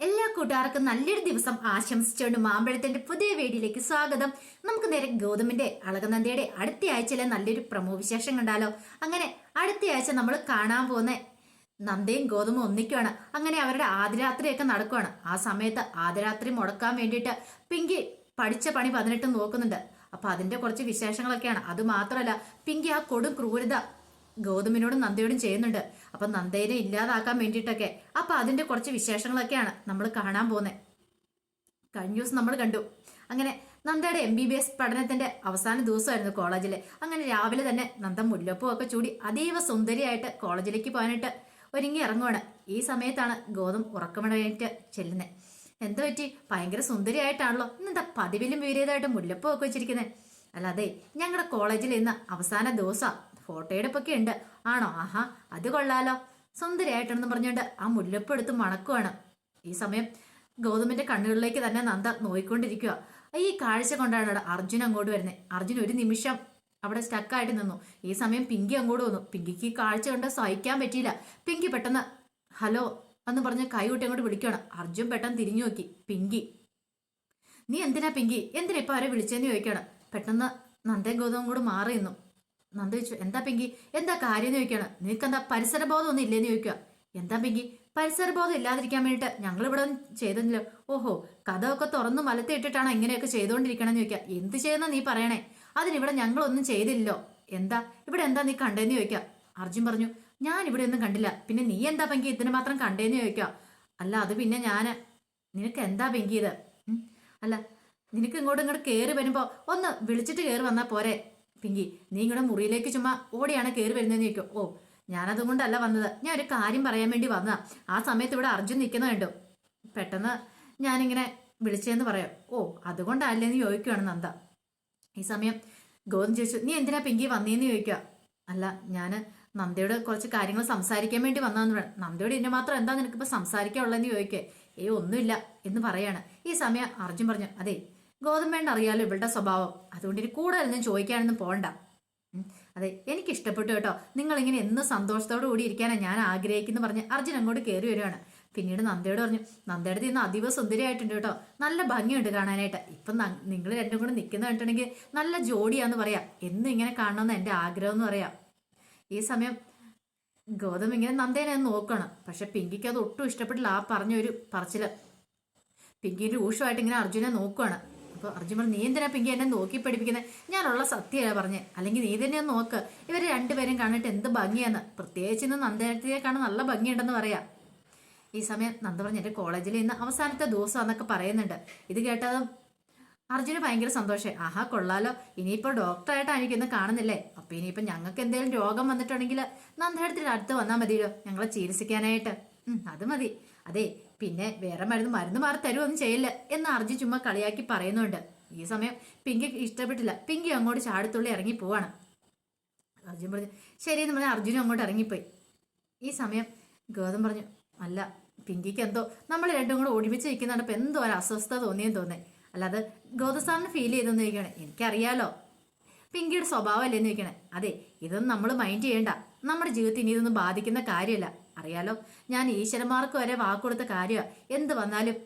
എല്ലാ കൂട്ടുകാർക്കും നല്ലൊരു ദിവസം ആശംസിച്ചുകൊണ്ട് മാമ്പഴത്തിന്റെ പുതിയ വീഡിയോയിലേക്ക് സ്വാഗതം. നമുക്ക് നേരെ ഗൗതമിന്റെ അളകനന്ദയുടെ അടുത്ത ആഴ്ചയിലെ നല്ലൊരു പ്രമോ വിശേഷം കണ്ടാലോ? അങ്ങനെ അടുത്ത ആഴ്ച നമ്മൾ കാണാൻ പോകുന്ന നന്ദയും ഗോതമ്പും ഒന്നിക്കുവാണ്. അങ്ങനെ അവരുടെ ആദ്യരാത്രിയൊക്കെ നടക്കുവാണ്. ആ സമയത്ത് ആദ്യരാത്രി മുടക്കാൻ വേണ്ടിയിട്ട് പിങ്കി പഠിച്ച പണി പതിനെട്ട് നോക്കുന്നുണ്ട്. അപ്പൊ അതിന്റെ കുറച്ച് വിശേഷങ്ങളൊക്കെയാണ്. അത് മാത്രമല്ല പിങ്കി ആ കൊടും ക്രൂരത ഗൗതമിനോടും നന്ദയോടും ചെയ്യുന്നുണ്ട്. അപ്പൊ നന്ദേനെ ഇല്ലാതാക്കാൻ വേണ്ടിയിട്ടൊക്കെ. അപ്പൊ അതിന്റെ കുറച്ച് വിശേഷങ്ങളൊക്കെയാണ് നമ്മൾ കാണാൻ പോകുന്നത് കഴിഞ്ഞ ദിവസം നമ്മൾ കണ്ടു. അങ്ങനെ നന്ദയുടെ എം ബി ബി എസ് പഠനത്തിന്റെ അവസാന ദിവസമായിരുന്നു കോളേജിൽ അങ്ങനെ രാവിലെ തന്നെ നന്ദ മുല്ലപ്പൂ ഒക്കെ ചൂടി അതീവ സുന്ദരിയായിട്ട് കോളേജിലേക്ക് പോകാനായിട്ട് ഒരുങ്ങി ഇറങ്ങുവാണ്. ഈ സമയത്താണ് ഗോതം ഉറക്കമിടാനായിട്ട് ചെല്ലുന്നത് എന്താ പറ്റി? ഭയങ്കര സുന്ദരിയായിട്ടാണല്ലോ. ഇന്നെന്താ പതിവിലും വീരിയതായിട്ട് മുല്ലപ്പൂ ഒക്കെ വെച്ചിരിക്കുന്നത് അല്ലാതെ ഞങ്ങളുടെ കോളേജിൽ ഇന്ന് അവസാന ദിവസം. ഫോട്ടോ ഉണ്ട്. ആണോ? ആഹാ അത് കൊള്ളാലോ. സുന്ദരിയായിട്ടാണെന്ന് പറഞ്ഞുകൊണ്ട് ആ മുല്ലപ്പ് എടുത്ത് മണക്കുവാണ്. ഈ സമയം ഗൗതമിന്റെ കണ്ണുകളിലേക്ക് തന്നെ നന്ദ നോയിക്കൊണ്ടിരിക്കുക ഈ കാഴ്ച കൊണ്ടാണ് അർജുൻ അങ്ങോട്ട് വരുന്നത് അർജുൻ ഒരു നിമിഷം അവിടെ സ്റ്റക്കായിട്ട് നിന്നു. ഈ സമയം പിങ്കി അങ്ങോട്ട് വന്നു. പിങ്കിക്ക് ഈ കാഴ്ച കണ്ട് സഹിക്കാൻ പറ്റിയില്ല. പിങ്കി പെട്ടെന്ന് ഹലോ എന്ന് പറഞ്ഞ് കൈവിട്ട് അങ്ങോട്ട് വിളിക്കുകയാണ് അർജുൻ പെട്ടെന്ന് തിരിഞ്ഞു നോക്കി. പിങ്കി. നീ എന്തിനാ പിങ്കി? എന്തിനാ ഇപ്പൊ അവരെ വിളിച്ചെന്ന് ചോദിക്കുകയാണ് പെട്ടെന്ന് നന്ദൻ ഗൗതം കൂടെ മാറി നിന്നു. നന്ദ എന്താ പിങ്കി? എന്താ കാര്യം എന്ന് നിനക്ക് എന്താ പരിസരബോധം ഒന്നും ഇല്ലേന്ന് ചോദിക്കുക. എന്താ പിങ്കി? പരിസരബോധം ഇല്ലാതിരിക്കാൻ വേണ്ടിയിട്ട് ഞങ്ങൾ ഇവിടെ ഒന്നും ചെയ്തില്ലല്ലോ ഓഹോ കഥമൊക്കെ തുറന്ന് മലത്തി ഇട്ടിട്ടാണ് ഇങ്ങനെയൊക്കെ ചെയ്തുകൊണ്ടിരിക്കണമെന്ന് ചോദിക്കുക. എന്ത് ചെയ്യുന്ന നീ പറയണേ. അതിനിവിടെ ഞങ്ങളൊന്നും ചെയ്തില്ലോ എന്താ? ഇവിടെ എന്താ നീ കണ്ടേന്ന് ചോദിക്കുക. അർജുൻ പറഞ്ഞു ഞാൻ ഇവിടെ ഒന്നും കണ്ടില്ല. പിന്നെ നീ എന്താ പെങ്കി ഇതിന് മാത്രം കണ്ടേന്ന് ചോദിക്കുക? അല്ല അത് പിന്നെ ഞാൻ നിനക്ക് എന്താ പെങ്കി ഇത്? അല്ല നിനക്ക് ഇങ്ങോട്ട് ഇങ്ങോട്ട് കയറി വരുമ്പോ ഒന്ന് വിളിച്ചിട്ട് കയറി വന്നാൽ പോരെ. പിങ്കി നീ ഇങ്ങോട്ട് മുറിയിലേക്ക് ചുമ്മാ ഓടിയാണ് കയറി വരുന്നതെന്ന് ചോദിക്കും. ഓ ഞാനതുകൊണ്ടല്ല വന്നത്. ഞാൻ ഒരു കാര്യം പറയാൻ വേണ്ടി വന്നതാ. ആ സമയത്ത് ഇവിടെ അർജുൻ നിൽക്കുന്ന കണ്ടു. പെട്ടെന്ന് ഞാനിങ്ങനെ വിളിച്ചതെന്ന് പറയാം. ഓ അതുകൊണ്ടല്ലേന്ന് ചോദിക്കുവാണ് നന്ദ. ഈ സമയം ഗോതം ചോദിച്ചു നീ എന്തിനാ പിങ്കി വന്നേന്ന് ചോദിക്കുക അല്ല ഞാൻ നന്ദയോട് കുറച്ച് കാര്യങ്ങൾ സംസാരിക്കാൻ വേണ്ടി വന്നതെന്ന് പറയാം നന്ദയോട് ഇതിനെ മാത്രം എന്താ നിനക്കിപ്പോൾ സംസാരിക്കാനുള്ളതെന്ന് ചോദിക്കേ? ഏ ഒന്നുമില്ല എന്ന് പറയാണ്. ഈ സമയം അർജുൻ പറഞ്ഞു അതെ ഗോതമ്പേണ്ട അറിയാലോ ഇവളുടെ സ്വഭാവം. അതുകൊണ്ട് ഇനി കൂടുതലൊന്നും ചോദിക്കാനൊന്നും പോകണ്ട. അതെ എനിക്ക് ഇഷ്ടപ്പെട്ടു കേട്ടോ. നിങ്ങൾ ഇങ്ങനെ എന്ന് സന്തോഷത്തോടു കൂടി ഇരിക്കാനാണ് ഞാൻ ആഗ്രഹിക്കുന്നു പറഞ്ഞ് അർജുൻ അങ്ങോട്ട് കയറി വരുവാണ്. പിന്നീട് നന്ദയോട് പറഞ്ഞു നന്ദയുടെ ഇന്ന് അതീവ സുന്ദരിയായിട്ടുണ്ട് കേട്ടോ. നല്ല ഭംഗിയുണ്ട് കാണാനായിട്ട്. ഇപ്പം നിങ്ങൾ രണ്ടും കൂടെ നിൽക്കുന്ന കണ്ടിട്ടുണ്ടെങ്കിൽ നല്ല ജോഡിയാന്ന് പറയാം. എന്നും ഇങ്ങനെ കാണണമെന്ന് എന്റെ ആഗ്രഹം എന്ന് പറയാം. ഈ സമയം ഗൗതം ഇങ്ങനെ നന്ദേനെ നോക്കണം പക്ഷെ പിങ്കിക്ക് അത് ഒട്ടും ഇഷ്ടപ്പെട്ടില്ല ആ പറഞ്ഞൊരു പറച്ചിൽ. പിങ്കി രൂക്ഷമായിട്ട് ഇങ്ങനെ അർജുനെ നോക്കുവാണ് അപ്പോൾ അർജുൻ പറഞ്ഞു നീ എന്തിനാ പിങ്കി എന്നെ നോക്കി പഠിപ്പിക്കുന്നത് ഞാനുള്ള സത്യമല്ല പറഞ്ഞേ. അല്ലെങ്കിൽ നീ തന്നെ ഒന്ന് നോക്ക് ഇവർ രണ്ടുപേരും കണ്ടിട്ട് എന്ത് ഭംഗിയാന്ന്. പ്രത്യേകിച്ച് ഇന്ന് നന്ദനത്തിനെ കാണാൻ നല്ല ഭംഗിയുണ്ടെന്ന് പറയാം. ഈ സമയം നന്ദ പറഞ്ഞു എന്റെ കോളേജിൽ ഇന്ന് അവസാനത്തെ ദിവസം എന്നൊക്കെ പറയുന്നുണ്ട്. ഇത് കേട്ടതും അർജുന് ഭയങ്കര സന്തോഷം. ആഹാ കൊള്ളാലോ. ഇനിയിപ്പോൾ ഡോക്ടറായിട്ടാണ് എനിക്കൊന്നും കാണുന്നില്ലേ? അപ്പൊ ഇനിയിപ്പോൾ ഞങ്ങൾക്ക് എന്തെങ്കിലും രോഗം വന്നിട്ടുണ്ടെങ്കിൽ നന്ദയുടെ അടുത്ത് വന്നാൽ മതിയല്ലോ ഞങ്ങളെ ചികിത്സിക്കാനായിട്ട്. അത് മതി. അതെ പിന്നെ വേറെ മരുന്ന് മരുന്ന് മാറി തരുമൊന്നും ചെയ്യില്ല എന്ന് അർജി ചുമ്മാ കളിയാക്കി പറയുന്നുണ്ട്. ഈ സമയം പിങ്കി ഇഷ്ടപ്പെട്ടില്ല. പിങ്കി അങ്ങോട്ട് ചാടത്തുള്ളി ഇറങ്ങി പോവാണ്. അർജുൻ പറഞ്ഞു ശരി എന്ന് പറഞ്ഞാൽ അർജുനും അങ്ങോട്ട് ഇറങ്ങിപ്പോയി. ഈ സമയം ഗൗതം പറഞ്ഞു അല്ല പിങ്കിക്ക് എന്തോ നമ്മൾ രണ്ടും കൂടെ ഒരുമിച്ച് നിൽക്കുന്നുണ്ടപ്പോൾ എന്തോ ഒരു അസ്വസ്ഥത തോന്നിയെന്ന് തോന്നേ അല്ലാതെ ഗൗതം സാറിന് ഫീൽ ചെയ്തെന്ന് ചോദിക്കണേ എനിക്കറിയാലോ പിങ്കിയുടെ സ്വഭാവമല്ലേ? എന്ന് ചോദിക്കണേ അതെ ഇതൊന്നും നമ്മൾ മൈൻഡ് ചെയ്യേണ്ട. നമ്മുടെ ജീവിതത്തിൽ ഇനി ഇതൊന്നും ബാധിക്കുന്ന കാര്യമല്ല. അറിയാലോ? ഞാൻ ഈശ്വരന്മാർക്ക് വരെ വാക്കുകൊടുത്ത കാര്യമാണ് എന്ത് വന്നാലും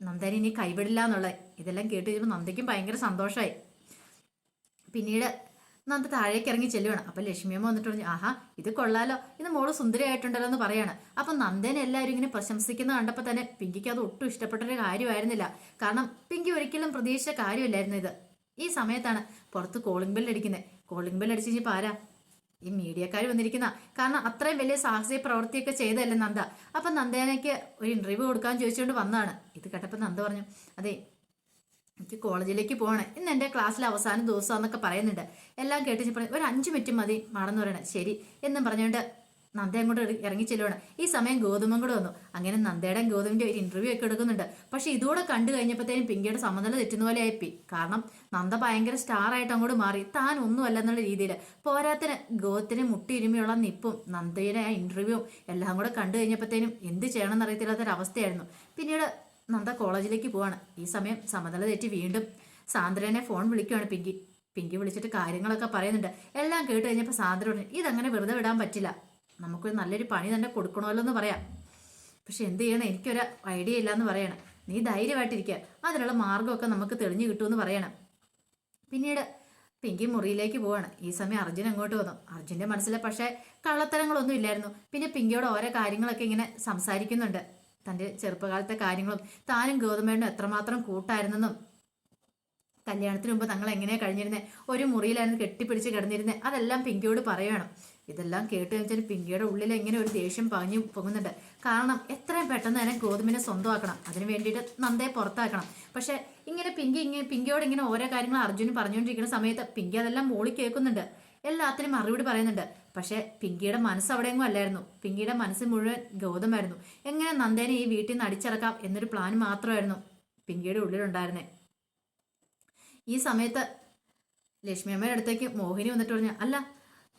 നന്ദനി ഇനി കൈവിടില്ല എന്നുള്ളത്. ഇതെല്ലാം കേട്ട് കഴിയുമ്പോൾ നന്ദയ്ക്കും ഭയങ്കര സന്തോഷമായി പിന്നീട് നന്ദ താഴേക്ക് ഇറങ്ങി ചെല്ലുവാണ്. അപ്പൊ ലക്ഷ്മിയമ്മ വന്നിട്ട് പറഞ്ഞു ആഹാ ഇത് കൊള്ളാലോ. ഇത് മോൾ സുന്ദരിയായിട്ടുണ്ടല്ലോ എന്ന് പറയാണ്. അപ്പൊ നന്ദനെ എല്ലാവരും ഇങ്ങനെ പ്രശംസിക്കുന്ന കണ്ടപ്പോൾ തന്നെ പിങ്കിക്ക് അത് ഒട്ടും ഇഷ്ടപ്പെട്ടൊരു കാര്യമായിരുന്നില്ല. കാരണം പിങ്കി ഒരിക്കലും പ്രതീക്ഷിച്ച കാര്യമില്ലായിരുന്നു ഇത്. ഈ സമയത്താണ് പുറത്ത് കോളിംഗ് ബെൽ അടിക്കുന്നത് കോളിംഗ് ബെൽ കഴിഞ്ഞപ്പോൾ ആരാ? ഈ മീഡിയക്കാർ വന്നിരിക്കുന്ന. കാരണം അത്രയും വലിയ സാഹസിക പ്രവൃത്തിയൊക്കെ ചെയ്തതല്ലേ നന്ദ? അപ്പൊ നന്ദേനയ്ക്ക് ഒരു ഇന്റർവ്യൂ കൊടുക്കാൻ ചോദിച്ചുകൊണ്ട് വന്നതാണ്. ഇത് കേട്ടപ്പോൾ നന്ദ പറഞ്ഞു അതെ എനിക്ക് കോളേജിലേക്ക് പോകണം ഇന്ന് എന്റെ ക്ലാസ്സിലെ അവസാന ദിവസം എന്നൊക്കെ പറയുന്നുണ്ട്. എല്ലാം കേട്ടിട്ട് പറഞ്ഞു ഒരു അഞ്ച് മിനിറ്റ് മതി മാണെന്ന് പറയണം. ശരി എന്നും പറഞ്ഞുകൊണ്ട് നന്ദ അങ്ങോട്ട് ഇറങ്ങി ചെല്ലുവാണ്. ഈ സമയം ഗോതമ്പും കൂടെ വന്നു. അങ്ങനെ നന്ദയുടെ ഗോതമ്പിന്റെ ഒരു ഇന്റർവ്യൂ ഒക്കെ എടുക്കുന്നുണ്ട്. പക്ഷെ ഇതോടെ കണ്ടു കഴിഞ്ഞപ്പോഴത്തേനും പിങ്കിയുടെ സമനില തെറ്റുന്ന പോലെ ആയിപ്പി കാരണം നന്ദ ഭയങ്കര സ്റ്റാർ ആയിട്ട് അങ്ങോട്ട് മാറി. താൻ ഒന്നുമല്ല എന്നുള്ള രീതിയിൽ പോരാത്തിന് ഗൗതത്തിന് മുട്ടിയിരുമിയുള്ള നിപ്പും നന്ദയുടെ ആ ഇന്റർവ്യൂവും എല്ലാം കൂടെ കണ്ടു കഴിഞ്ഞപ്പോഴത്തേനും എന്ത് ചെയ്യണമെന്ന് അറിയത്തില്ലാത്തൊരവസ്ഥയായിരുന്നു. പിന്നീട് നന്ദ കോളേജിലേക്ക് പോവാണ്. ഈ സമയം സമനില തെറ്റി വീണ്ടും സാന്ദ്രനെ ഫോൺ വിളിക്കുകയാണ് പിങ്കി. പിങ്കി വിളിച്ചിട്ട് കാര്യങ്ങളൊക്കെ പറയുന്നുണ്ട്. എല്ലാം കേട്ട് കഴിഞ്ഞപ്പോൾ സാന്ദ്ര പറഞ്ഞു ഇതങ്ങനെ വെറുതെ വിടാൻ പറ്റില്ല. നമുക്കൊരു നല്ലൊരു പണി തന്നെ കൊടുക്കണമല്ലോ എന്ന് പറയാം. പക്ഷെ എന്ത് ചെയ്യണം? എനിക്കൊരു ഐഡിയ ഇല്ല എന്ന് പറയണം. നീ ധൈര്യമായിട്ടിരിക്കുക. അതിനുള്ള മാർഗമൊക്കെ നമുക്ക് തെളിഞ്ഞു കിട്ടുമെന്ന് പറയണം. പിന്നീട് പിങ്കി മുറിയിലേക്ക് പോവാണ്. ഈ സമയം അർജുൻ അങ്ങോട്ട് വന്നു. അർജുന്റെ മനസ്സിൽ പക്ഷേ കള്ളത്തരങ്ങളൊന്നും ഇല്ലായിരുന്നു. പിന്നെ പിങ്കിയോട് ഓരോ കാര്യങ്ങളൊക്കെ ഇങ്ങനെ സംസാരിക്കുന്നുണ്ട്. തന്റെ ചെറുപ്പകാലത്തെ കാര്യങ്ങളും താനും ഗൗതമേനും എത്രമാത്രം കൂട്ടായിരുന്നെന്നും. കല്യാണത്തിന് മുമ്പ് തങ്ങൾ എങ്ങനെയാണ് കഴിഞ്ഞിരുന്നത് ഒരു മുറിയിലായിരുന്നു കെട്ടിപ്പിടിച്ച് കിടന്നിരുന്നത് അതെല്ലാം പിങ്കിയോട് പറയണം. ഇതെല്ലാം കേട്ട് കഴിഞ്ഞാൽ പിങ്കിയുടെ ഉള്ളിൽ എങ്ങനെ ഒരു ദേഷ്യം പാഞ്ഞു പൊങ്ങുന്നുണ്ട്. കാരണം എത്രയും പെട്ടെന്ന് തന്നെ ഗോതമ്പിനെ സ്വന്തമാക്കണം. അതിന് വേണ്ടിയിട്ട് നന്ദയെ പുറത്താക്കണം. പക്ഷെ ഇങ്ങനെ പിങ്കി ഇങ്ങനെ പിങ്കിയോട് ഇങ്ങനെ ഓരോ കാര്യങ്ങൾ അർജുന് പറഞ്ഞുകൊണ്ടിരിക്കുന്ന സമയത്ത് പിങ്കി അതെല്ലാം മോളി കേൾക്കുന്നുണ്ട്. എല്ലാത്തിനും മറുപടി പറയുന്നുണ്ട്. പക്ഷെ പിങ്കിയുടെ മനസ്സ് അവിടെയെങ്ങും അല്ലായിരുന്നു. പിങ്കിയുടെ മനസ്സ് മുഴുവൻ ഗൗതമായിരുന്നു എങ്ങനെ നന്ദേനെ ഈ വീട്ടിൽ നിന്ന് അടിച്ചിറക്കാം എന്നൊരു പ്ലാൻ മാത്രമായിരുന്നു പിങ്കിയുടെ ഉള്ളിലുണ്ടായിരുന്നേ. ഈ സമയത്ത് ലക്ഷ്മി അമ്മയുടെ അടുത്തേക്ക് മോഹിനി വന്നിട്ട് പറഞ്ഞു അല്ല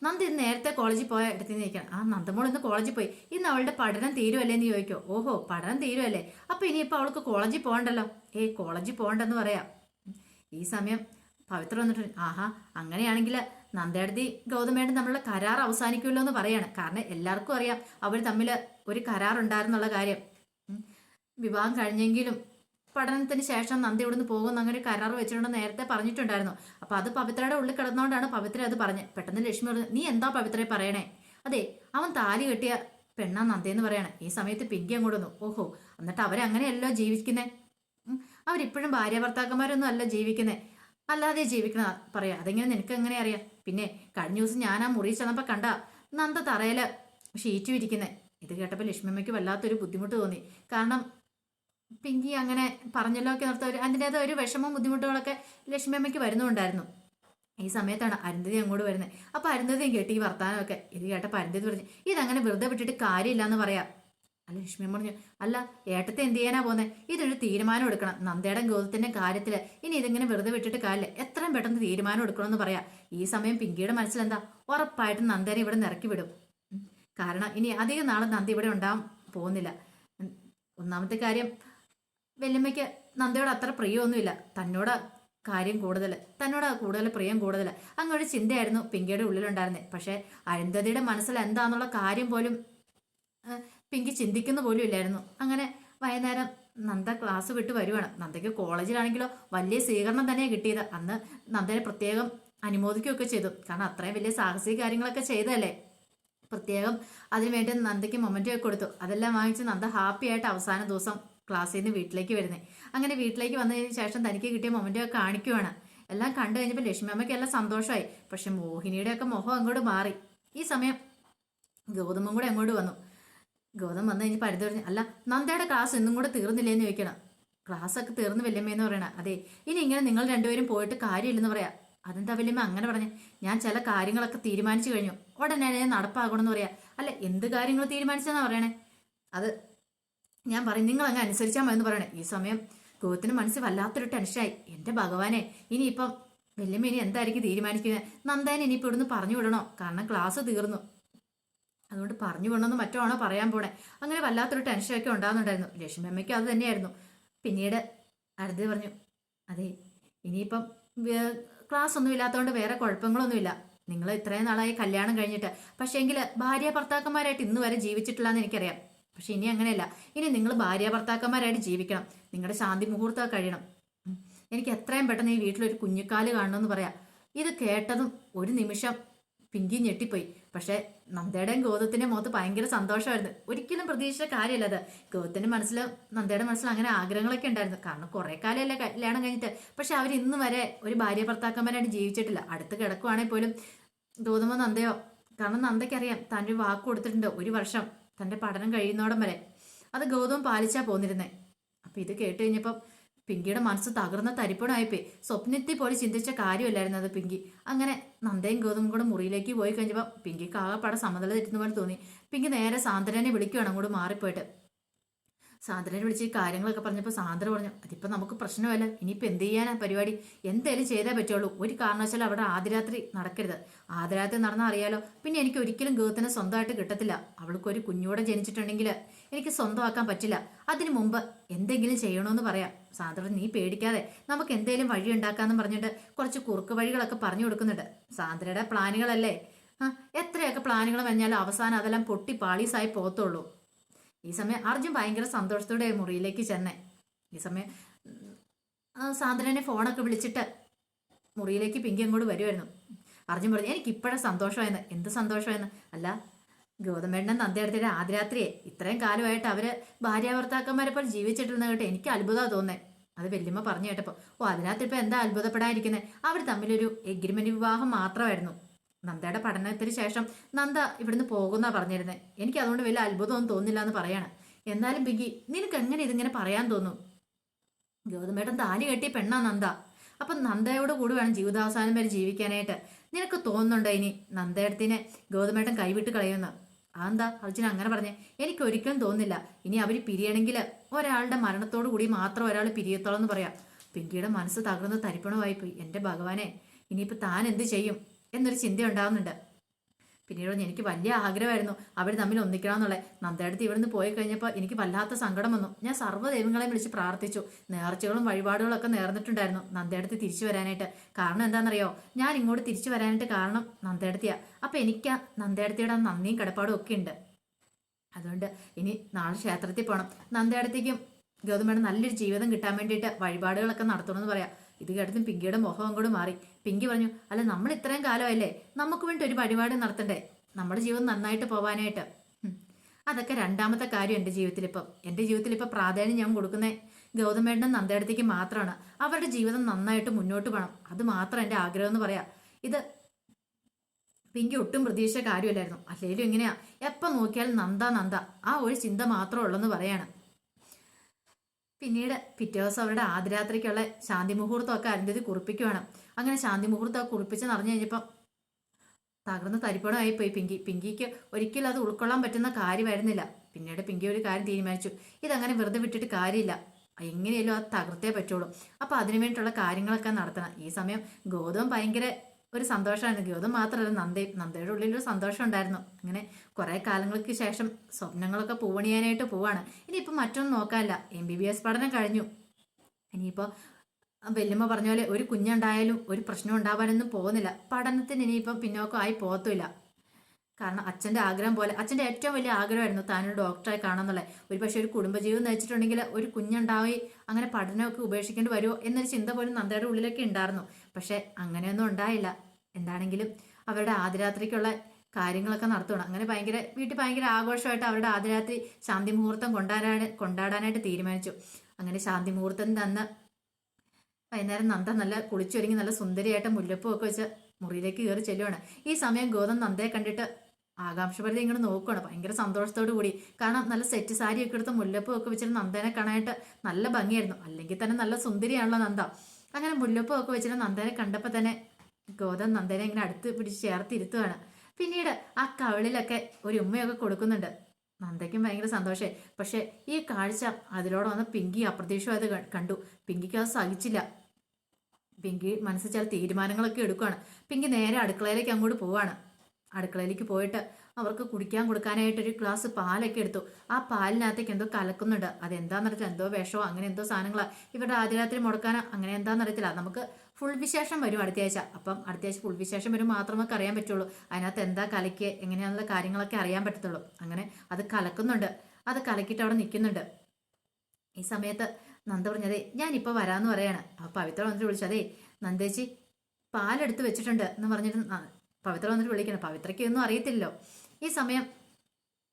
നന്ദി ഇന്ന് നേരത്തെ കോളേജിൽ പോയ അടുത്ത് നിൽക്കണം ആ നന്ദമോൾ ഇന്ന് കോളേജിൽ പോയി. ഇന്ന് അവളുടെ പഠനം തീരുമല്ലേ എന്ന് ചോദിക്കോ. ഓഹോ പഠനം തീരുമല്ലേ അപ്പൊ ഇനിയിപ്പോ അവൾക്ക് കോളേജിൽ പോകണ്ടല്ലോ. ഏ കോളേജിൽ പോകണ്ടെന്ന് പറയാം. ഈ സമയം പവിത്ര വന്നിട്ട് ആഹാ അങ്ങനെയാണെങ്കിൽ നന്ദേടതി ഗൗതമേടൻ തമ്മിലുള്ള കരാർ അവസാനിക്കുമല്ലോ എന്ന് പറയാണ്. കാരണം എല്ലാവർക്കും അറിയാം അവർ തമ്മിൽ ഒരു കരാർ ഉണ്ടായിരുന്നുള്ള കാര്യം വിവാഹം കഴിഞ്ഞെങ്കിലും പഠനത്തിന് ശേഷം നന്ദി ഇവിടുന്ന് പോകുന്ന അങ്ങനെ കരാർ വെച്ചിട്ടുണ്ടെന്ന് നേരത്തെ പറഞ്ഞിട്ടുണ്ടായിരുന്നു. അപ്പൊ അത് പവിത്രയുടെ ഉള്ളിൽ കിടന്നുകൊണ്ടാണ് പവിത്ര അത് പറഞ്ഞത് പെട്ടെന്ന് ലക്ഷ്മി പറഞ്ഞു നീ എന്താ പവിത്രയെ പറയണേ? അതെ അവൻ താലി കെട്ടിയ പെണ്ണാ നന്ദിയെന്ന് പറയണേ. ഈ സമയത്ത് പിങ്കി അങ്ങോട്ട് വന്നു. ഓഹോ എന്നിട്ട് അവരെ അങ്ങനെയല്ലോ ജീവിക്കുന്നേ. അവരിപ്പോഴും ഭാര്യ ഭർത്താക്കന്മാരൊന്നും അല്ല ജീവിക്കുന്നത് അല്ലാതെ ജീവിക്കണ പറയാ. അതെങ്ങനെ നിനക്ക് എങ്ങനെ അറിയാം? പിന്നെ കഴിഞ്ഞ ദിവസം ഞാൻ ആ മുറി ചെന്നപ്പോ കണ്ട നന്ദ തറയിൽ ഷീറ്റ് വിരിക്കുന്നേ. ഇത് കേട്ടപ്പോൾ ലക്ഷ്മിമ്മയ്ക്ക് വല്ലാത്തൊരു ബുദ്ധിമുട്ട് തോന്നി. കാരണം പിങ്കി അങ്ങനെ പറഞ്ഞല്ലോ ഒക്കെ നിർത്ത ഒരു അത് ഒരു വിഷമവും ബുദ്ധിമുട്ടുകളൊക്കെ ലക്ഷ്മി അമ്മയ്ക്ക് വരുന്നുണ്ടായിരുന്നു. ഈ സമയത്താണ് അരുന്ധതി അങ്ങോട്ട് വരുന്നത്. അപ്പൊ അരുന്ധതിയും കേട്ടി ഈ വർത്താനമൊക്കെ ഇത് കേട്ടപ്പോൾ അരുന്ധതി പറഞ്ഞു ഇതങ്ങനെ വെറുതെ വിട്ടിട്ട് കാര്യമില്ല എന്ന് പറയാം. അല്ല ലക്ഷ്മി പറഞ്ഞു അല്ല ഏട്ടത്തെ എന്ത് ചെയ്യാനാ പോന്നെ? ഇതൊരു തീരുമാനം എടുക്കണം. നന്ദയുടെ ഗോതത്തിന്റെ കാര്യത്തിൽ ഇനി ഇതിങ്ങനെ വെറുതെ വിട്ടിട്ട് കാര്യമില്ല. എത്രയും പെട്ടെന്ന് തീരുമാനം എടുക്കണമെന്ന് പറയാം. ഈ സമയം പിങ്കിയുടെ മനസ്സിലെന്താ? ഉറപ്പായിട്ടും നന്ദേനെ ഇവിടെ നിറക്കി വിടും. കാരണം ഇനി അധികം നാളെ നന്ദി ഇവിടെ ഉണ്ടാവാൻ പോകുന്നില്ല. ഒന്നാമത്തെ കാര്യം വല്യമ്മയ്ക്ക് നന്ദയോട് അത്ര പ്രിയമൊന്നുമില്ല. തന്നോട് കാര്യം കൂടുതൽ തന്നോട് കൂടുതൽ പ്രിയം കൂടുതൽ അങ്ങൊരു ചിന്തയായിരുന്നു പിങ്കിയുടെ ഉള്ളിലുണ്ടായിരുന്നത് പക്ഷേ അരുന്ധതിയുടെ മനസ്സിൽ എന്താണെന്നുള്ള കാര്യം പോലും പിങ്കി ചിന്തിക്കുന്ന പോലും ഇല്ലായിരുന്നു. അങ്ങനെ വൈകുന്നേരം നന്ദ ക്ലാസ് വിട്ട് വരുവാണ്. നന്ദയ്ക്ക് കോളേജിലാണെങ്കിലോ വലിയ സ്വീകരണം തന്നെ കിട്ടിയത്. അന്ന് നന്ദനെ പ്രത്യേകം അനുമോദിക്കുകയൊക്കെ ചെയ്തു. കാരണം അത്രയും വലിയ സാഹസിക കാര്യങ്ങളൊക്കെ ചെയ്തതല്ലേ? പ്രത്യേകം അതിനുവേണ്ടി നന്ദയ്ക്ക് മൊമെന്റ് ഒക്കെ കൊടുത്തു. അതെല്ലാം വാങ്ങിച്ച് നന്ദ ഹാപ്പി ആയിട്ട് അവസാന ദിവസം ക്ലാസ്സിൽ നിന്ന് വീട്ടിലേക്ക് വരുന്നത് അങ്ങനെ വീട്ടിലേക്ക് വന്നതിന് ശേഷം തനിക്ക് കിട്ടിയ മൊമെന്റ് കാണിക്കുവാണ്. എല്ലാം കണ്ടു കഴിഞ്ഞപ്പോൾ ലക്ഷ്മി അമ്മയ്ക്ക് എല്ലാം സന്തോഷമായി പക്ഷെ മോഹിനിയുടെ ഒക്കെ മുഖം അങ്ങോട്ട് മാറി. ഈ സമയം ഗൗതമും കൂടെ അങ്ങോട്ട് വന്നു. ഗൗതം വന്നു കഴിഞ്ഞ് പരിധി പറഞ്ഞു അല്ല നന്ദയുടെ ക്ലാസ് ഇന്നും കൂടെ തീർന്നില്ലേ എന്ന് ചോദിക്കണം. ക്ലാസ് ഒക്കെ തീർന്നു വല്യമ്മയെന്ന് പറയണ അതെ ഇനി ഇങ്ങനെ നിങ്ങൾ രണ്ടുപേരും പോയിട്ട് കാര്യമില്ലെന്ന് പറയാം. അതെന്താ വല്യമ്മ അങ്ങനെ പറഞ്ഞു? ഞാൻ ചില കാര്യങ്ങളൊക്കെ തീരുമാനിച്ചു കഴിഞ്ഞു. ഉടനെ നടപ്പാകണമെന്ന് പറയാം. അല്ല എന്ത് കാര്യങ്ങൾ തീരുമാനിച്ചെന്നാ പറയണേ? അത് ഞാൻ പറയും നിങ്ങൾ അങ്ങ് അനുസരിച്ചാൽ മതി എന്ന് പറയണേ. ഈ സമയം ഗോത്തിന് മനസ്സ് വല്ലാത്തൊരു ടെൻഷനായി എന്റെ ഭഗവാനെ ഇനിയിപ്പം വെല്ലുമിനി എന്തായിരിക്കും തീരുമാനിക്കുന്നത് നന്ദേനെ ഇനിയിപ്പോൾ ഇവിടുന്ന് പറഞ്ഞു വിടണോ? കാരണം ക്ലാസ് തീർന്നു. അതുകൊണ്ട് പറഞ്ഞു വിടണമെന്ന് മറ്റോ ആണോ പറയാൻ പോണേ? അങ്ങനെ വല്ലാത്തൊരു ടെൻഷനൊക്കെ ഉണ്ടാകുന്നുണ്ടായിരുന്നു. ലക്ഷ്മി അമ്മയ്ക്കും അത് തന്നെയായിരുന്നു. പിന്നീട് അടുത്ത് പറഞ്ഞു അതെ ഇനിയിപ്പം ക്ലാസ് ഒന്നും ഇല്ലാത്തതുകൊണ്ട് വേറെ കുഴപ്പങ്ങളൊന്നുമില്ല നിങ്ങൾ ഇത്രയും നാളായി കല്യാണം കഴിഞ്ഞിട്ട്. പക്ഷേങ്കിൽ ഭാര്യ ഭർത്താക്കന്മാരായിട്ട് ഇന്ന് വരെ ജീവിച്ചിട്ടില്ല എന്ന് എനിക്കറിയാം. പക്ഷെ ഇനി അങ്ങനെയല്ല. ഇനി നിങ്ങൾ ഭാര്യ ഭർത്താക്കന്മാരായിട്ട് ജീവിക്കണം. നിങ്ങളുടെ ശാന്തി മുഹൂർത്തം കഴിയണം. എനിക്ക് എത്രയും പെട്ടെന്ന് ഈ വീട്ടിലൊരു കുഞ്ഞിക്കാൽ കാണണമെന്ന് പറയാം. ഇത് കേട്ടതും ഒരു നിമിഷം പിങ്കി ഞെട്ടിപ്പോയി. പക്ഷെ നന്ദയുടെയും ഗോതത്തിന്റെ മുഖത്ത് ഭയങ്കര സന്തോഷമായിരുന്നു. ഒരിക്കലും പ്രതീക്ഷിച്ച കാര്യമല്ല അത്. ഗോതത്തിന്റെ മനസ്സിൽ നന്ദയുടെ മനസ്സിൽ അങ്ങനെ ആഗ്രഹങ്ങളൊക്കെ ഉണ്ടായിരുന്നു. കാരണം കുറെ കാലമല്ലേ കല്യാണം കഴിഞ്ഞിട്ട്. പക്ഷെ അവർ ഇന്ന് വരെ ഒരു ഭാര്യ ഭർത്താക്കന്മാരായിട്ട് ജീവിച്ചിട്ടില്ല. അടുത്ത് കിടക്കുവാണെങ്കിൽ പോലും ഗോതമോ നന്ദയോ? കാരണം നന്ദയ്ക്കറിയാം താൻ ഒരു വാക്ക് കൊടുത്തിട്ടുണ്ട് ഒരു വർഷം. തന്റെ പഠനം കഴിയുന്നോടം വരെ. അത് ഗൗതം പാലിച്ചാ പോന്നിരുന്നേ. അപ്പൊ ഇത് കേട്ട് കഴിഞ്ഞപ്പം പിങ്കിയുടെ മനസ്സ് തകർന്ന തരിപ്പണമായിപ്പോയി സ്വപ്നത്തിൽ പോലും ചിന്തിച്ച കാര്യമല്ലായിരുന്നു അത് പിങ്കി. അങ്ങനെ നന്ദയും ഗൗതമും കൂടെ മുറിയിലേക്ക് പോയി കഴിഞ്ഞപ്പോൾ പിങ്കിക്ക് ആകെപ്പാടെ സമനില തെറ്റുന്ന പോലെ തോന്നി. പിങ്കി നേരെ സാന്ദ്രനെ വിളിക്കുകയാണ് അങ്ങോട്ട് മാറിപ്പോയിട്ട്. സാന്ദ്രനെ വിളിച്ച് ഈ കാര്യങ്ങളൊക്കെ പറഞ്ഞപ്പോൾ സാന്ദ്ര പറഞ്ഞു അതിപ്പോൾ നമുക്ക് പ്രശ്നമല്ല ഇനിയിപ്പോൾ എന്ത് ചെയ്യാനാ പരിപാടി? എന്തായാലും ചെയ്തേ പറ്റുള്ളൂ. ഒരു കാരണവശാലും അവിടെ ആദ്യരാത്രി നടക്കരുത്. ആദ്യരാത്രി നടന്നാൽ അറിയാലോ പിന്നെ എനിക്ക് ഒരിക്കലും ഗൗതനെ സ്വന്തമായിട്ട് കിട്ടത്തില്ല. അവൾക്കൊരു കുഞ്ഞൂടെ ജനിച്ചിട്ടുണ്ടെങ്കിൽ എനിക്ക് സ്വന്തമാക്കാൻ പറ്റില്ല. അതിനു മുമ്പ് എന്തെങ്കിലും ചെയ്യണമെന്ന് പറയാം. സാന്ദ്ര നീ പേടിക്കാതെ നമുക്ക് എന്തെങ്കിലും വഴി ഉണ്ടാക്കാമെന്ന് പറഞ്ഞിട്ട് കുറച്ച് കുറുക്ക് വഴികളൊക്കെ പറഞ്ഞു കൊടുക്കുന്നുണ്ട്. സാന്ദ്രയുടെ പ്ലാനുകളല്ലേ? എത്രയൊക്കെ പ്ലാനുകൾ പറഞ്ഞാലും അവസാനം അതെല്ലാം പൊട്ടി പാളീസായി പോകത്തുള്ളൂ. ഈ സമയം അർജുൻ ഭയങ്കര സന്തോഷത്തോടെ മുറിയിലേക്ക് ചെന്നേ. ഈ സമയം സാന്ദ്രനെ ഫോണൊക്കെ വിളിച്ചിട്ട് മുറിയിലേക്ക് പിങ്കി അങ്ങോട്ട് വരുമായിരുന്നു അർജുൻ പറഞ്ഞു എനിക്ക് ഇപ്പോഴാണ് സന്തോഷമായെന്ന്. എന്ത് സന്തോഷമായെന്ന്? അല്ല ഗൗതമേണ്ണൻ നന്ദിയെടുത്തിട്ട് ആദ്യരാത്രിയെ. ഇത്രയും കാലമായിട്ട് അവർ ഭാര്യ ഭർത്താക്കന്മാരെ പോലെ ജീവിച്ചിട്ടിരുന്ന കേട്ടോ എനിക്ക് അത്ഭുതമാണ് തോന്നേ. അത് വല്യമ്മ പറഞ്ഞു കേട്ടപ്പോൾ ഓ അതിനകത്ത് ഇപ്പൊ എന്താ അത്ഭുതപ്പെടാതിരിക്കുന്നത് അവർ തമ്മിലൊരു എഗ്രിമെന്റ് വിവാഹം മാത്രമായിരുന്നു. നന്ദയുടെ പഠനത്തിന് ശേഷം നന്ദ ഇവിടുന്ന് പോകുന്നാ പറഞ്ഞിരുന്നത് എനിക്ക് അതുകൊണ്ട് വലിയ അത്ഭുതമൊന്നും തോന്നില്ല എന്ന് പറയാണ്. എന്നാലും ബിഗി നിനക്ക് എങ്ങനെ ഇതിങ്ങനെ പറയാൻ തോന്നും? ഗൗതമേട്ടൻ താലി കെട്ടിയ പെണ്ണാ നന്ദ. അപ്പൊ നന്ദയോട് കൂടി വേണം ജീവിതാവസാനം വരെ ജീവിക്കാനായിട്ട്. നിനക്ക് തോന്നുന്നുണ്ടോ ഇനി നന്ദയടത്തിനെ ഗൗതമേട്ടൻ കൈവിട്ട് കളയുമെന്ന്? അതെന്താ അർജുന അങ്ങനെ പറഞ്ഞേ? എനിക്ക് ഒരിക്കലും തോന്നില്ല ഇനി അവർ പിരിയണമെങ്കിൽ ഒരാളുടെ മരണത്തോടു കൂടി മാത്രം ഒരാൾ പിരിയത്തോളം എന്ന് പറയാം. പിങ്കിയുടെ മനസ്സ് തകർന്ന് തരിപ്പണമായിപ്പോയി. എന്റെ ഭഗവാനെ ഇനിയിപ്പോൾ താൻ എന്ത് ചെയ്യും? എന്നൊരു ചിന്ത ഉണ്ടാകുന്നുണ്ട് പിന്നീട് എനിക്ക് വലിയ ആഗ്രഹമായിരുന്നു. അവർ തമ്മിൽ ഒന്നിക്കണം എന്നുള്ളത് നന്ദയടുത്ത് ഇവിടുന്ന് പോയി കഴിഞ്ഞപ്പോൾ എനിക്ക് വല്ലാത്ത സങ്കടം വന്നു. ഞാൻ സർവ ദൈവങ്ങളെയും വിളിച്ച് പ്രാർത്ഥിച്ചു. നേർച്ചകളും വഴിപാടുകളും ഒക്കെ നേർന്നിട്ടുണ്ടായിരുന്നു നന്ദയടുത്ത് തിരിച്ചു വരാനായിട്ട്. കാരണം എന്താണെന്നറിയോ? ഞാൻ ഇങ്ങോട്ട് തിരിച്ചു വരാനായിട്ട് കാരണം നന്ദയടുത്തിയാ അപ്പം എനിക്ക് നന്ദയടുത്തിയുടെ നന്ദിയും കിടപ്പാടും ഒക്കെ ഉണ്ട്. അതുകൊണ്ട് ഇനി നാളെ ക്ഷേത്രത്തിൽ പോകണം നന്ദയടുത്തേക്കും ഗൗതമയുടെ നല്ലൊരു ജീവിതം കിട്ടാൻ വേണ്ടിയിട്ട് വഴിപാടുകളൊക്കെ നടത്തണമെന്ന് പറയാം. ഇത് കേട്ടതും പിങ്കിയുടെ മുഖം അങ്ങോട്ട് മാറി. പിങ്കി പറഞ്ഞു അല്ല നമ്മൾ ഇത്രയും കാലമല്ലേ നമുക്ക് വേണ്ടി ഒരു പരിപാടി നടത്തണ്ടേ? നമ്മുടെ ജീവിതം നന്നായിട്ട് പോവാനായിട്ട്. അതൊക്കെ രണ്ടാമത്തെ കാര്യം എന്റെ ജീവിതത്തിൽ ഇപ്പം എന്റെ ജീവിതത്തിൽ ഇപ്പം പ്രാധാന്യം ഞാൻ കൊടുക്കുന്നത് ഗൗതമേട്ടനും നന്ദേടത്തേക്ക് മാത്രമാണ്. അവരുടെ ജീവിതം നന്നായിട്ട് മുന്നോട്ട് പോകണം. അത് മാത്രം എന്റെ ആഗ്രഹം എന്ന് പറയാം. ഇത് പിങ്കി ഒട്ടും പ്രതീക്ഷ കാര്യമില്ലായിരുന്നു. അല്ലെങ്കിലും ഇങ്ങനെയാ എപ്പം നോക്കിയാലും നന്ദ നന്ദ. ആ ഒരു ചിന്ത മാത്രമേ ഉള്ളെന്ന് പറയാണ്. പിന്നീട് പിറ്റേ ദിവസം അവരുടെ ആദ്യരാത്രിക്കുള്ള ശാന്തി മുഹൂർത്തമൊക്കെ അരുന്ധതി കുറിപ്പിക്കുവാണ്. അങ്ങനെ ശാന്തി മുഹൂർത്തമൊക്കെ കുറിപ്പിച്ച് നിറഞ്ഞു കഴിഞ്ഞപ്പം തകർന്ന് തരിപ്പണമായി പോയി പിങ്കി. പിങ്കിക്ക് ഒരിക്കലും അത് ഉൾക്കൊള്ളാൻ പറ്റുന്ന കാര്യമായിരുന്നില്ല. പിന്നീട് പിങ്കി ഒരു കാര്യം തീരുമാനിച്ചു. ഇതങ്ങനെ വെറുതെ വിട്ടിട്ട് കാര്യമില്ല. എങ്ങനെയല്ലോ ആ തകർത്തേ പറ്റുള്ളൂ. അപ്പോൾ അതിനു വേണ്ടിയിട്ടുള്ള കാര്യങ്ങളൊക്കെ നടത്തണം. ഈ സമയം ഗൗതം ഭയങ്കര ഒരു സന്തോഷമാണ് ഗോതം മാത്രമല്ല നന്ദി നന്ദയുടെ ഒരു സന്തോഷം ഉണ്ടായിരുന്നു അങ്ങനെ കുറെ കാലങ്ങൾക്ക് ശേഷം സ്വപ്നങ്ങളൊക്കെ പൂവണിയാനായിട്ട് പോവാണ്. ഇനിയിപ്പോൾ മറ്റൊന്നും നോക്കാനില്ല. എം ബി ബി എസ് പഠനം കഴിഞ്ഞു. ഇനിയിപ്പോൾ വെല്ലുമ്മ പറഞ്ഞ പോലെ ഒരു കുഞ്ഞുണ്ടായാലും ഒരു പ്രശ്നം ഉണ്ടാവാനൊന്നും പോകുന്നില്ല. പഠനത്തിന് ഇനിയിപ്പോൾ പിന്നോക്കം ആയി പോകത്തുമില്ല. കാരണം അച്ഛന്റെ ആഗ്രഹം പോലെ അച്ഛന്റെ ഏറ്റവും വലിയ ആഗ്രഹമായിരുന്നു താനൊരു ഡോക്ടറായി കാണാന്നുള്ളത് ഒരു പക്ഷേ ഒരു കുടുംബജീവിതം നയിച്ചിട്ടുണ്ടെങ്കിൽ ഒരു കുഞ്ഞുണ്ടായി അങ്ങനെ പഠനമൊക്കെ ഉപേക്ഷിക്കേണ്ടി വരുമോ എന്നൊരു ചിന്ത പോലും നന്ദയുടെ ഉള്ളിലൊക്കെ ഉണ്ടായിരുന്നു. പക്ഷേ അങ്ങനെയൊന്നും ഉണ്ടായില്ല. എന്താണെങ്കിലും അവരുടെ ആദിരാത്രിക്കുള്ള കാര്യങ്ങളൊക്കെ നടത്തണം അങ്ങനെ ഭയങ്കര വീട്ടിൽ ഭയങ്കര ആഘോഷമായിട്ട് അവരുടെ ആദിരാത്രി ശാന്തി മുഹൂർത്തം കൊണ്ടാടാൻ കൊണ്ടാടാനായിട്ട് തീരുമാനിച്ചു. അങ്ങനെ ശാന്തി മുഹൂർത്തം തന്ന വൈകുന്നേരം നന്ദ നല്ല കുളിച്ചൊരുങ്ങി നല്ല സുന്ദരിയായിട്ട് മുല്ലപ്പൂ ഒക്കെ വെച്ച് മുറിയിലേക്ക് കയറി ചെല്ലുവാണ്. ഈ സമയം ഗോതം നന്ദയെ കണ്ടിട്ട് ആകാംക്ഷപരിധി ഇങ്ങോട്ട് നോക്കുകയാണ് ഭയങ്കര സന്തോഷത്തോടു കൂടി. കാരണം നല്ല സെറ്റ് സാരിയൊക്കെ എടുത്ത് മുല്ലപ്പൂ ഒക്കെ വെച്ചിട്ട് നന്ദനെ കാണാനായിട്ട് നല്ല ഭംഗിയായിരുന്നു. അല്ലെങ്കിൽ തന്നെ നല്ല സുന്ദരിയാണല്ലോ നന്ദ. അങ്ങനെ മുല്ലപ്പൂ ഒക്കെ വെച്ചിട്ട് നന്ദനെ കണ്ടപ്പോൾ തന്നെ ഗോതം നന്ദനെ ഇങ്ങനെ അടുത്ത് പിടിച്ച് ചേർത്തിരുത്തുകയാണ് പിന്നീട് ആ കവിളിലൊക്കെ ഒരു ഉമ്മയൊക്കെ കൊടുക്കുന്നുണ്ട്. നന്ദയ്ക്കും ഭയങ്കര സന്തോഷമായി പക്ഷേ ഈ കാഴ്ച അതിലൂടെ വന്ന പിങ്കി അപ്രതീക്ഷിതമായത് ക- കണ്ടു. പിങ്കിക്ക് അത് സഹിച്ചില്ല. പിങ്കി മനസ്സിൽ ചില തീരുമാനങ്ങളൊക്കെ എടുക്കുകയാണ് പിങ്കി നേരെ അടുക്കളയിലേക്ക് അങ്ങോട്ട് പോവാണ്. അടുക്കളയിലേക്ക് പോയിട്ട് അവർക്ക് കുടിക്കാൻ കൊടുക്കാനായിട്ട് ഒരു ഗ്ലാസ് പാലൊക്കെ എടുത്തു. ആ പാലിനകത്തേക്ക് എന്തോ കലക്കുന്നുണ്ട്. അതെന്താണെന്നറിയില്ല എന്തോ വിഷമോ. അങ്ങനെ എന്തോ സാധനങ്ങളാ. ഇവരുടെ ആദ്യരാത്രി മുടക്കാനോ അങ്ങനെ എന്താണെന്നറിയത്തില്ല നമുക്ക് ഫുൾ വിശേഷം വരും അടുത്ത ആഴ്ച. അപ്പം അടുത്ത ആഴ്ച ഫുൾ വിശേഷം വരും മാത്രമേ നമുക്ക് അറിയാൻ പറ്റുള്ളൂ. അതിനകത്ത് എന്താ കലക്കുക എങ്ങനെയാണെന്നുള്ള കാര്യങ്ങളൊക്കെ അറിയാൻ പറ്റത്തുള്ളൂ. അങ്ങനെ അത് കലക്കുന്നുണ്ട്. അത് കലക്കിയിട്ട് അവിടെ നിൽക്കുന്നുണ്ട്. ഈ സമയത്ത് നന്ദ പറഞ്ഞതേ ഞാനിപ്പോൾ വരാമെന്ന് പറയാണ്. അപ്പോൾ പവിത്ര വന്നിട്ട് വിളിച്ചതേ നന്ദേച്ചി പാലെടുത്ത് വെച്ചിട്ടുണ്ട് എന്ന് പറഞ്ഞിട്ട് പവിത്ര വന്നിട്ട് വിളിക്കണം പവിത്രയ്ക്ക് ഒന്നും അറിയത്തില്ലോ ഈ സമയം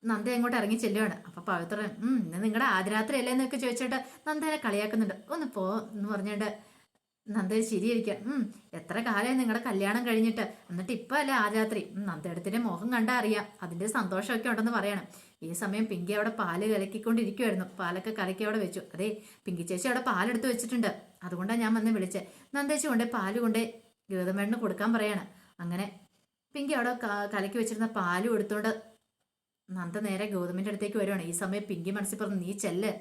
നന്ദ അങ്ങോട്ട് ഇറങ്ങി ചെല്ലുവാണ്. അപ്പൊ പവിത്ര ഉം ഇന്ന് നിങ്ങളുടെ ആദ്യരാത്രി അല്ലേ എന്നൊക്കെ ചോദിച്ചിട്ട് നന്ദനെ കളിയാക്കുന്നുണ്ട്. ഒന്ന് പോ എന്ന് പറഞ്ഞിട്ട് നന്ദ ചിരിയിരിക്കാം. ഉം എത്ര കാലമായി നിങ്ങളുടെ കല്യാണം കഴിഞ്ഞിട്ട്? എന്നിട്ട് ഇപ്പൊ അല്ലേ ആദ്യരാത്രി നന്ദയുടെ മോഹം കണ്ടാ അറിയാം. അതിന്റെ സന്തോഷമൊക്കെ ഉണ്ടെന്ന് പറയണം. ഈ സമയം പിങ്കി അവിടെ പാൽ കലക്കിക്കൊണ്ടിരിക്കുവായിരുന്നു. പാലൊക്കെ കലക്കി അവിടെ വെച്ചു. അതെ പിങ്കി ചേച്ചി അവിടെ പാലെടുത്ത് വെച്ചിട്ടുണ്ട്. അതുകൊണ്ടാണ് ഞാൻ വന്ന് വിളിച്ചത് നന്ദേച്ചി കൊണ്ടേ പാൽ കൊണ്ടേ ഗൗതമേട്ടന് കൊടുക്കാൻ പറയാണ്. അങ്ങനെ പിങ്കി അവിടെ കലക്കി വെച്ചിരുന്ന പാലും എടുത്തോണ്ട് നന്ദ നേരെ ഗൗതമിന്റെ അടുത്തേക്ക് വരുവാണ്. ഈ സമയം പിങ്കി മനസ്സിൽ പറഞ്ഞു നീ ചെല്ല്.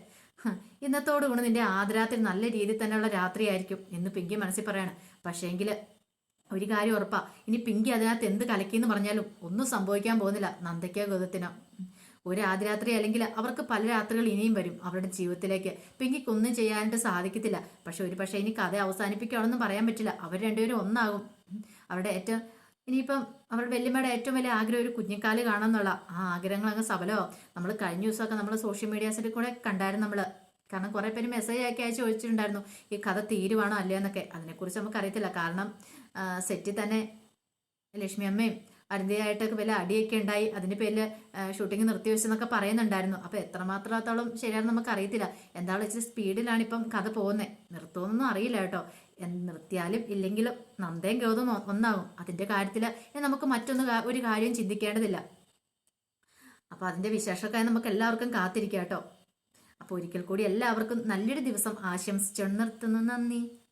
ഇന്നത്തോട് ഇന്നത്തോടു കൂടി നിന്റെ ആദരാത്തിൽ നല്ല രീതിയിൽ തന്നെയുള്ള രാത്രിയായിരിക്കും എന്ന് പിങ്കി മനസ്സിൽ പറയാണ്. പക്ഷേങ്കിൽ ഒരു കാര്യം ഉറപ്പാ. ഇനി പിങ്കി അതിനകത്ത് എന്ത് കലക്കിയെന്ന് പറഞ്ഞാലും ഒന്നും സംഭവിക്കാൻ പോകുന്നില്ല. നന്ദയ്ക്കോ ഗൗതത്തിനോ. ഒരു ആദ്യരാത്രി അല്ലെങ്കിൽ അവർക്ക് പല രാത്രികൾ ഇനിയും വരും അവരുടെ ജീവിതത്തിലേക്ക്. പിങ്കിക്കൊന്നും ചെയ്യാനായിട്ട് സാധിക്കത്തില്ല. പക്ഷെ ഒരു പക്ഷേ ഇനി കഥ അവസാനിപ്പിക്കുകയാണെന്നും പറയാൻ പറ്റില്ല. അവർ രണ്ടുപേരും ഒന്നാകും. അവരുടെ ഏറ്റവും ഇനിയിപ്പം അവരുടെ വല്യമ്മയുടെ ഏറ്റവും വലിയ ആഗ്രഹം ഒരു കുഞ്ഞിക്കാൽ കാണണം എന്നുള്ള ആ അങ്ങ് സഫലോ നമ്മൾ കഴിഞ്ഞ ദിവസമൊക്കെ നമ്മൾ സോഷ്യൽ മീഡിയാസിൽ കൂടെ കണ്ടായിരുന്നു നമ്മൾ കാരണം കുറേ പേര് മെസ്സേജ് ആക്കി അയച്ച് ചോദിച്ചിട്ടുണ്ടായിരുന്നു ഈ കഥ തീരുവാണോ അല്ലയോ എന്നൊക്കെ. അതിനെക്കുറിച്ച് നമുക്ക് അറിയത്തില്ല കാരണം സെറ്റിൽ തന്നെ ലക്ഷ്മി അമ്മയും അരുതിയായിട്ടൊക്കെ വലിയ അടിയൊക്കെ ഉണ്ടായി. അതിന്റെ പേരിൽ ഷൂട്ടിംഗ് നിർത്തി വെച്ചെന്നൊക്കെ പറയുന്നുണ്ടായിരുന്നു. അപ്പോൾ എത്രമാത്രത്തോളം ശരിയാണെന്ന് നമുക്ക് അറിയത്തില്ല എന്താണെന്ന് വെച്ചാൽ സ്പീഡിലാണ് ഇപ്പം കഥ പോകുന്നത് നിർത്തുമെന്നൊന്നും അറിയില്ല കേട്ടോ. നിർത്തിയാലും ഇല്ലെങ്കിലും നന്ദയും ഗൗതം ഒന്നാകും അതിന്റെ കാര്യത്തിൽ നമുക്ക് മറ്റൊന്ന് ഒരു കാര്യം ചിന്തിക്കേണ്ടതില്ല. അപ്പോൾ അതിന്റെ വിശേഷമൊക്കെ നമുക്ക് എല്ലാവർക്കും കാത്തിരിക്കാം കേട്ടോ. അപ്പൊ ഒരിക്കൽ കൂടി എല്ലാവർക്കും നല്ലൊരു ദിവസം ആശംസിച്ചു നിർത്തുന്നു. നന്ദി.